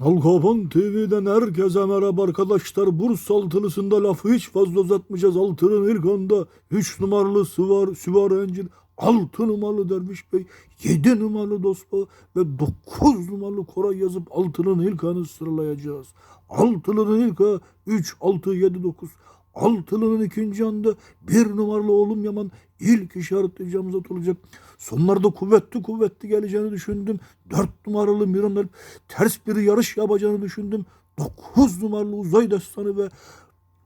Nalkapan TV'den herkese merhaba arkadaşlar. Bursa altılısında lafı hiç fazla uzatmayacağız. Altının ilk anda 3 numaralı Süvar, Süvar Encil, 6 numaralı Derviş Bey, 7 numaralı Dostba ve 9 numaralı Koray yazıp altının ilk anı sıralayacağız. Altılının ilk anı 3, 6, 7, 9. Altılının ikinci anda bir numaralı oğlum Yaman ilk işaretleyeceğimiz at olacak. Sonlarda kuvvetli kuvvetli geleceğini düşündüm. Dört numaralı Miran Alp ters bir yarış yapacağını düşündüm. Dokuz numaralı Uzay Destanı ve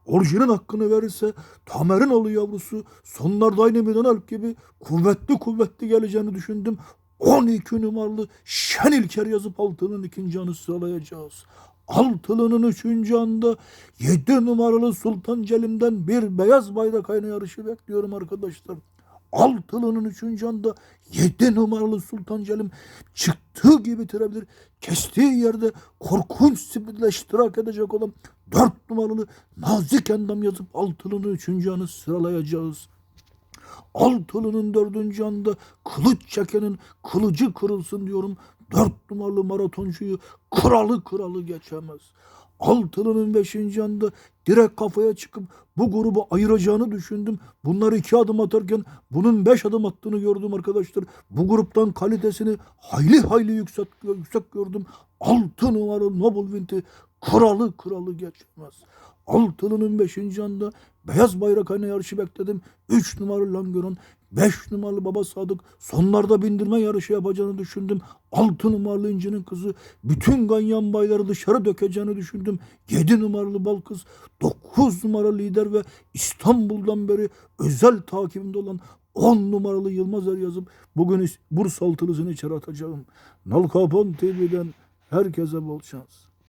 orijinin hakkını verirse Tamer'in oğlu yavrusu sonlarda aynı Miran Alp gibi kuvvetli kuvvetli geleceğini düşündüm. 12 numaralı Şen İlker yazıp altının ikinci anı sıralayacağız. Altılının üçüncü anda 7 numaralı Sultan Celim'den bir beyaz bayrak ayna yarışı bekliyorum arkadaşlar. Altılının üçüncü anda 7 numaralı Sultan Celim çıktığı gibi bitirebilir. Kestiği yerde korkunç spidle iştirak edecek olan 4 numaralı Nazik Endam yazıp altılının üçüncü anı sıralayacağız. Altılı'nın dördüncü anda kılıç çekenin kılıcı kırılsın diyorum. Dört numaralı maratoncuyu kralı kralı geçemez. Altılı'nın beşinci anda direkt kafaya çıkıp bu grubu ayıracağını düşündüm. Bunlar iki adım atarken bunun beş adım attığını gördüm arkadaşlar. Bu gruptan kalitesini hayli hayli yüksek, yüksek gördüm. Altı numaralı Noble Wind'i kralı kralı geçemez. Altılı'nın beşinci anda beyaz bayrak ayna yarışı bekledim. Üç numaralı Langeron, beş numaralı Baba Sadık sonlarda bindirme yarışı yapacağını düşündüm. Altı numaralı İnci'nin kızı bütün ganyan bayları dışarı dökeceğini düşündüm. Yedi numaralı Balkız, dokuz numaralı lider ve İstanbul'dan beri özel takibimde olan 10 numaralı Yılmaz Er yazıp bugün Bursa altılısını içeri atacağım. Nalkapon TV'den herkese bol şans.